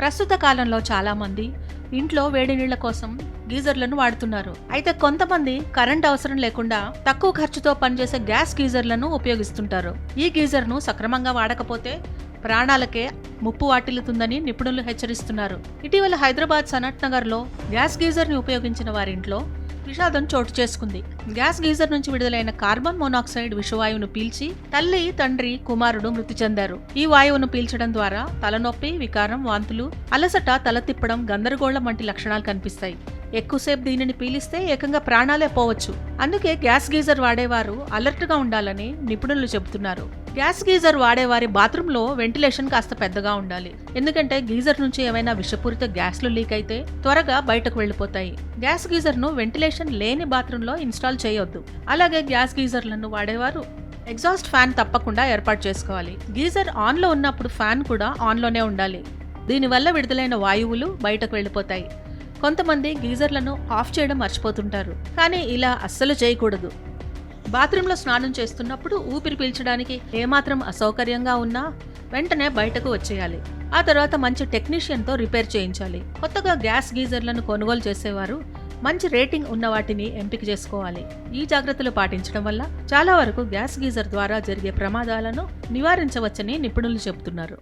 ప్రస్తుత కాలంలో చాలామంది ఇంట్లో వేడి నీళ్ళ కోసం గీజర్లను వాడుతున్నారు. అయితే కొంతమంది కరెంట్ అవసరం లేకుండా తక్కువ ఖర్చుతో పనిచేసే గ్యాస్ గీజర్లను ఉపయోగిస్తుంటారు. ఈ గీజర్ను సక్రమంగా వాడకపోతే ప్రాణాలకే ముప్పు వాటిల్లుతుందని నిపుణులు హెచ్చరిస్తున్నారు. ఇటీవల హైదరాబాద్ సనత్ నగర్లో గ్యాస్ గీజర్ని ఉపయోగించిన వారింట్లో విషాదం చోటు చేసుకుంది. గ్యాస్ గీజర్ నుంచి విడుదలైన కార్బన్ మోనాక్సైడ్ విషవాయువును పీల్చి తల్లి తండ్రి కుమారుడు మృతి చెందారు. ఈ వాయువును పీల్చడం ద్వారా తలనొప్పి వికారం వాంతులు అలసట తల తిప్పడం గందరగోళం వంటి లక్షణాలు కనిపిస్తాయి. ఎక్కువసేపు దీనిని పీలిస్తే ఏకంగా ప్రాణాలే పోవచ్చు. అందుకే గ్యాస్ గీజర్ వాడేవారు అలర్ట్గా ఉండాలని నిపుణులు చెబుతున్నారు. గ్యాస్ గీజర్ వాడేవారి బాత్రూంలో వెంటిలేషన్ కాస్త పెద్దగా ఉండాలి. ఎందుకంటే గీజర్ నుంచి ఏమైనా విషపూరిత గ్యాస్లు లీక్ అయితే త్వరగా బయటకు వెళ్ళిపోతాయి. గ్యాస్ గీజర్ను వెంటిలేషన్ లేని బాత్రూంలో ఇన్స్టాల్ చేయొద్దు. అలాగే గ్యాస్ గీజర్లను వాడేవారు ఎగ్జాస్ట్ ఫ్యాన్ తప్పకుండా ఏర్పాటు చేసుకోవాలి. గీజర్ ఆన్లో ఉన్నప్పుడు ఫ్యాన్ కూడా ఆన్లోనే ఉండాలి. దీనివల్ల విడుదలైన వాయువులు బయటకు వెళ్ళిపోతాయి. కొంతమంది గీజర్లను ఆఫ్ చేయడం మర్చిపోతుంటారు. కానీ ఇలా అస్సలు చేయకూడదు. బాత్రూంలో స్నానం చేస్తున్నప్పుడు ఊపిరి పీల్చడానికి ఏమాత్రం అసౌకర్యంగా ఉన్నా వెంటనే బయటకు వచ్చేయాలి. ఆ తర్వాత మంచి టెక్నీషియన్తో రిపేర్ చేయించాలి. కొత్తగా గ్యాస్ గీజర్లను కొనుగోలు చేసేవారు మంచి రేటింగ్ ఉన్న వాటిని ఎంపిక చేసుకోవాలి. ఈ జాగ్రత్తలు పాటించడం వల్ల చాలా వరకు గ్యాస్ గీజర్ ద్వారా జరిగే ప్రమాదాలను నివారించవచ్చని నిపుణులు చెబుతున్నారు.